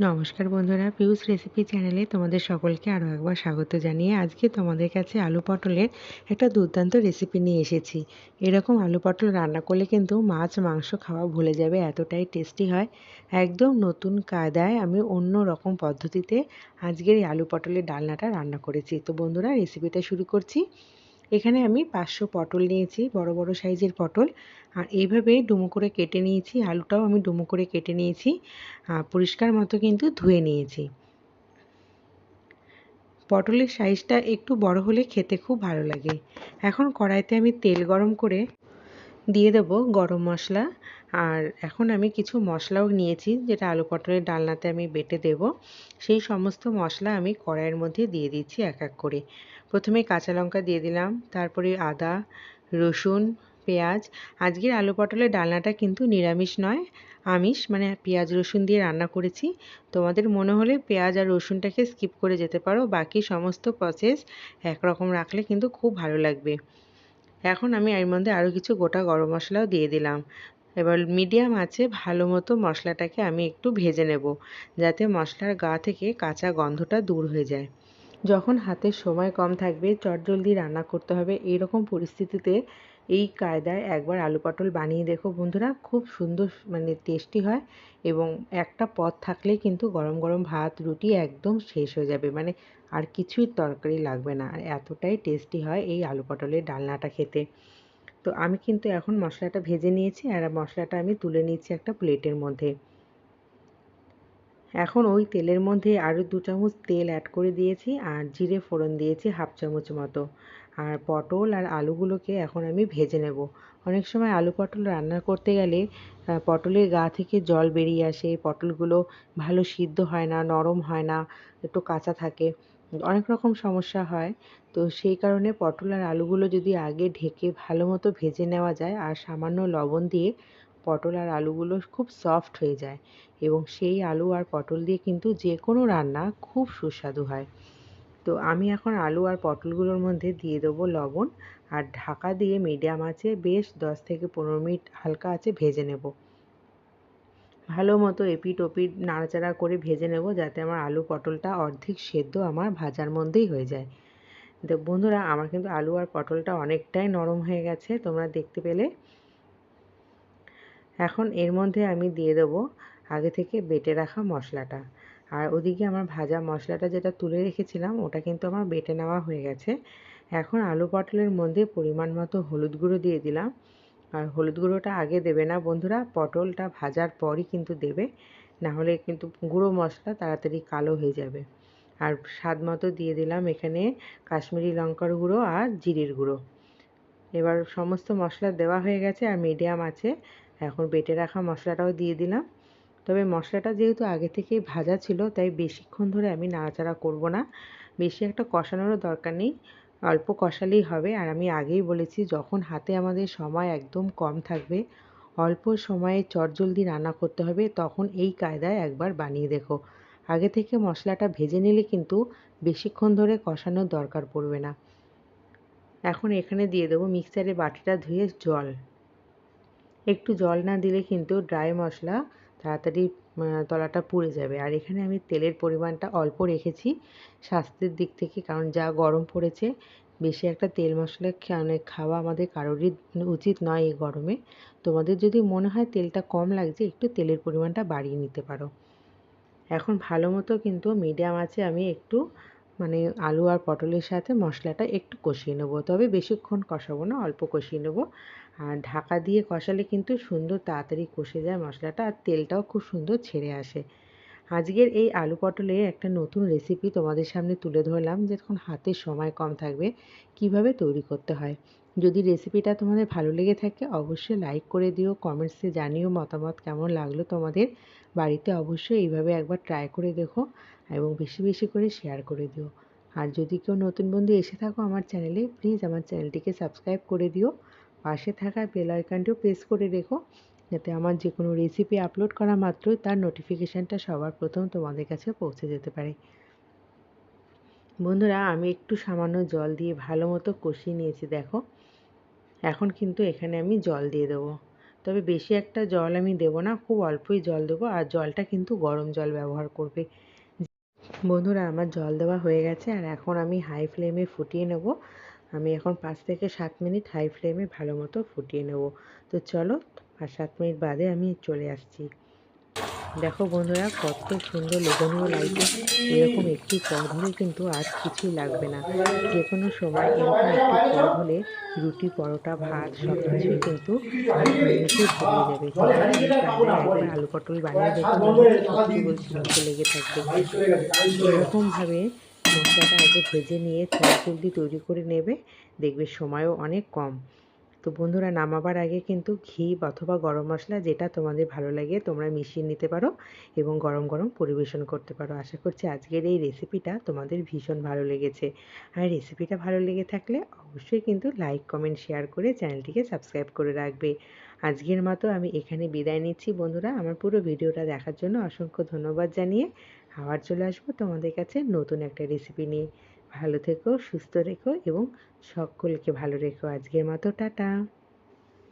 নমস্কার বন্ধুরা পিউস রেসিপি চ্যানেলে তোমাদের সকলকে আরও একবার স্বাগত জানিয়ে আজকে তোমাদের কাছে আলু পটলের একটা দুর্দান্ত রেসিপি নিয়ে এসেছি। এরকম আলু পটল রান্না করলে কিন্তু মাছ, মাংস খাওয়া ভুলে যাবে, এতটাই টেস্টি হয়। একদম নতুন কায়দায় আমি অন্য রকম পদ্ধতিতে আজকের এই আলু পটলের ডালনাটা রান্না করেছি। তো বন্ধুরা রেসিপিটা শুরু করছি। এখানে আমি পাঁচশো পটল নিয়েছি, বড় বড় সাইজের পটল। আর এইভাবে ডুমো করে কেটে নিয়েছি, আলুটাও আমি ডুমো করে কেটে নিয়েছি আর পরিষ্কার মতো কিন্তু ধুয়ে নিয়েছি। পটলের সাইজটা একটু বড় হলে খেতে খুব ভালো লাগে। এখন কড়াইতে আমি তেল গরম করে দিয়ে দেবো গরম মশলা। আর এখন আমি কিছু মশলাও নিয়েছি, যেটা আলু পটলের ডালনাতে আমি বেটে দেব। সেই সমস্ত মশলা আমি কড়াইয়ের মধ্যে দিয়ে দিচ্ছি এক এক করে। প্রথমে কাঁচা লঙ্কা দিয়ে দিলাম, তারপরে আদা, রসুন, পেঁয়াজ। আজকের আলু পটলের ডালনাটা কিন্তু নিরামিষ নয়, আমিষ মানে পেঁয়াজ, রসুন দিয়ে রান্না করেছি। তোমাদের মনে হলে পেঁয়াজ আর রসুনটাকে স্কিপ করে যেতে পারো, বাকি সমস্ত প্রসেস একরকম রাখলে কিন্তু খুব ভালো লাগবে। এখন আমি এর মধ্যে আরও কিছু গোটা গরম মশলাও দিয়ে দিলাম। এবার মিডিয়াম আছে, ভালো মতো মশলাটাকে আমি একটু ভেজে নেব, যাতে মশলার গা থেকে কাঁচা গন্ধটা দূর হয়ে যায়। যখন হাতে সময় কম থাকবে, চটজলদি রান্না করতে হবে। এইরকম পরিস্থিতিতে এই কায়দায় একবার আলু পটল বানিয়ে দেখো বন্ধুরা, খুব সুন্দর মানে টেস্টি হয় এবং একটা পদ থাকলেই কিন্তু গরম গরম ভাত, রুটি একদম শেষ হয়ে যাবে। মানে আর কিছুই তরকারি লাগবে না। আর এতটাই টেস্টি হয় এই আলু পটলের ডালনাটা খেতে। তো আমি কিন্তু এখন মশলাটা ভেজে নিয়েছি আর মশলাটা আমি তুলে নিয়েছি একটা প্লেটের মধ্যে। এখন ওই তেলের মধ্যে আরও দু চামচ তেল অ্যাড করে দিয়েছি আর জিরে ফোড়ন দিয়েছি হাফ চামচ মতো। আর পটল আর আলুগুলোকে এখন আমি ভেজে নেব। অনেক সময় আলু পটল রান্না করতে গেলে পটলের গা থেকে জল বেরিয়ে আসে, পটলগুলো ভালো সিদ্ধ হয় না, নরম হয় না, একটু কাঁচা থাকে, অনেক রকম সমস্যা হয়। তো সেই কারণে পটল আর আলুগুলো যদি আগে ঢেকে ভালো মতো ভেজে নেওয়া যায় আর সামান্য লবণ দিয়ে পটল আর আলুগুলো খুব সফট হয়ে যায় এবং সেই আলু আর পটল দিয়ে কিন্তু যে কোনো রান্না খুব সুস্বাদু হয়। তো আমি এখন আলু আর পটলগুলোর মধ্যে দিয়ে দেবো লবণ আর ঢাকা দিয়ে মিডিয়াম আছে, বেশ দশ থেকে পনেরো মিনিট হালকা আছে ভেজে নেব। ভালো মতো এপিট ওপিট নাড়াচাড়া করে ভেজে নেব যাতে আমার আলু পটলটা অর্ধেক সেদ্ধ আমার ভাজার মধ্যেই হয়ে যায়। তো বন্ধুরা, আমার কিন্তু আলু আর পটলটা অনেকটাই নরম হয়ে গেছে, তোমরা দেখতে পেলে। এখন এর মধ্যে আমি দিয়ে দেবো আগে থেকে বেটে রাখা মশলাটা। আর ওদিকে আমার ভাজা মশলাটা যেটা তুলে রেখেছিলাম, ওটা কিন্তু আমার বেটে নেওয়া হয়ে গেছে। এখন আলু পটলের মধ্যে পরিমাণ মতো হলুদ গুঁড়ো দিয়ে দিলাম। আর হলুদ গুঁড়োটা আগে দেবে না বন্ধুরা, পটলটা ভাজার পরই কিন্তু দেবে। না হলে কিন্তু গুঁড়ো মশলা তাড়াতাড়ি কালো হয়ে যাবে। আর স্বাদ মতো দিয়ে দিলাম এখানে কাশ্মীরি লঙ্কার গুঁড়ো আর জিরের গুঁড়ো। এবার সমস্ত মশলা দেওয়া হয়ে গেছে আর মিডিয়াম আছে। এখন বেটে রাখা মশলাটাও দিয়ে দিলাম। তবে মশলাটা যেহেতু আগে থেকেই ভাজা ছিল, তাই বেশিক্ষণ ধরে আমি নাড়াচাড়া করব না। বেশি একটা কষানোরও দরকার নেই, অল্প কষালেই হবে। আর আমি আগেই বলেছি, যখন হাতে আমাদের সময় একদম কম থাকবে, অল্প সময়ে চটজলদি রান্না করতে হবে, তখন এই কায়দায় একবার বানিয়ে দেখো। আগে থেকে মশলাটা ভেজে নিলে কিন্তু বেশিক্ষণ ধরে কষানোর দরকার পড়বে না। এখন এখানে দিয়ে দেবো মিক্সারে বাটিটা ধুয়ে জল। একটু জল না দিলে কিন্তু ড্রাই মশলা তাড়াতাড়ি তলাটা পুড়ে যাবে। আর এখানে আমি তেলের পরিমাণটা অল্প রেখেছি স্বাস্থ্যের দিক থেকে, কারণ যা গরম পড়েছে, বেশি একটা তেল মশলা মানে খাওয়া আমাদের কারোরই উচিত নয় এই গরমে। তোমাদের যদি মনে হয় তেলটা কম লাগছে, একটু তেলের পরিমাণটা বাড়িয়ে নিতে পারো। এখন ভালো মতো কিন্তু মিডিয়াম আছে, আমি একটু মানে আলু আর পটলের সাথে মশলাটা একটু কষিয়ে নেব। তবে বেশিক্ষণ কষাবো না, অল্প কষিয়ে নেব। আর ঢাকা দিয়ে কষালে কিন্তু সুন্দর তাড়াতাড়ি কষে যায় মশলাটা আর তেলটাও খুব সুন্দর ছেড়ে আসে। আজকের এই আলু পটলের একটা নতুন রেসিপি তোমাদের সামনে তুলে ধরলাম যখন হাতে সময় কম থাকবে, কীভাবে তৈরি করতে হয়। যদি রেসিপিটা তোমাদের ভালো লেগে থাকে অবশ্যই লাইক করে দিও কমেন্টসে জানিও মতামত কেমন লাগল তোমাদের। বাড়িতে অবশ্যই এইভাবে একবার ট্রাই করে দেখো এবং বেশি বেশি করে শেয়ার করে দিও। আর যদি কেউ নতুন বন্ধু এসে থাকো আমার চ্যানেলে প্লিজ আমার চ্যানেলটিকে সাবস্ক্রাইব করে দিও। পাশে থাকা বেল আইকনটিও প্রেস করে রেখো। যাতে আমার যে কোনো রেসিপি আপলোড করা মাত্রই তার নোটিফিকেশানটা সবার প্রথম তোমাদের কাছে পৌঁছে যেতে পারে। বন্ধুরা, আমি একটু সামান্য জল দিয়ে ভালো মতো কষিয়ে নিয়েছি, দেখো। এখন কিন্তু এখানে আমি জল দিয়ে দেবো। তবে বেশি একটা জল আমি দেবো না, খুব অল্পই জল দেবো, আর জলটা কিন্তু গরম জল ব্যবহার করবে। বন্ধুরা, আমার জল দেওয়া হয়ে গেছে, আর এখন আমি হাই ফ্লেমে ফুটিয়ে নেব। আমি এখন পাঁচ থেকে সাত মিনিট হাই ফ্লেমে ভালো মতো ফুটিয়ে নেব। তো চলো, পাঁচ সাত মিনিট বাদে আমি চলে আসছি। দেখো বন্ধুরা, কত সুন্দর লোভনীয় লাগছে এরকম একটি পদ হলে কিন্তু আর কিছুই লাগবে না। যে কোনো সময় এরকম একটি পদ হলে রুটি, পরোটা, ভাত সব কিছুই কিন্তু যাবে। আলু পটল বানিয়ে দেখতে সত্যি বলছি মুখে লেগে থাকবে। এরকমভাবে মশলাটা আগে ভেজে নিয়ে জলদি তৈরি করে নেবে, দেখবে সময়ও অনেক কম। তো বন্ধুরা, নামাবার আগে কিন্তু ঘি অথবা গরম মশলা যেটা তোমাদের ভালো লাগে তোমরা মিশিয়ে নিতে পারো এবং গরম গরম পরিবেশন করতে পারো। আশা করছি আজকের এই রেসিপিটা তোমাদের ভীষণ ভালো লেগেছে। আর রেসিপিটা ভালো লেগে থাকলে অবশ্যই কিন্তু লাইক কমেন্ট শেয়ার করে চ্যানেলটিকে সাবস্ক্রাইব করে রাখবে। আজকের মতো আমি এখানে বিদায় নিচ্ছি বন্ধুরা। আমার পুরো ভিডিওটা দেখার জন্য অসংখ্য ধন্যবাদ জানিয়ে আবার চলে আসব তোমাদের কাছে নতুন একটা রেসিপি নিয়ে। ভালো থেকো, সুস্থ রেখো এবং সকলকে ভালো রেখো। আজকের মতো, টাটা।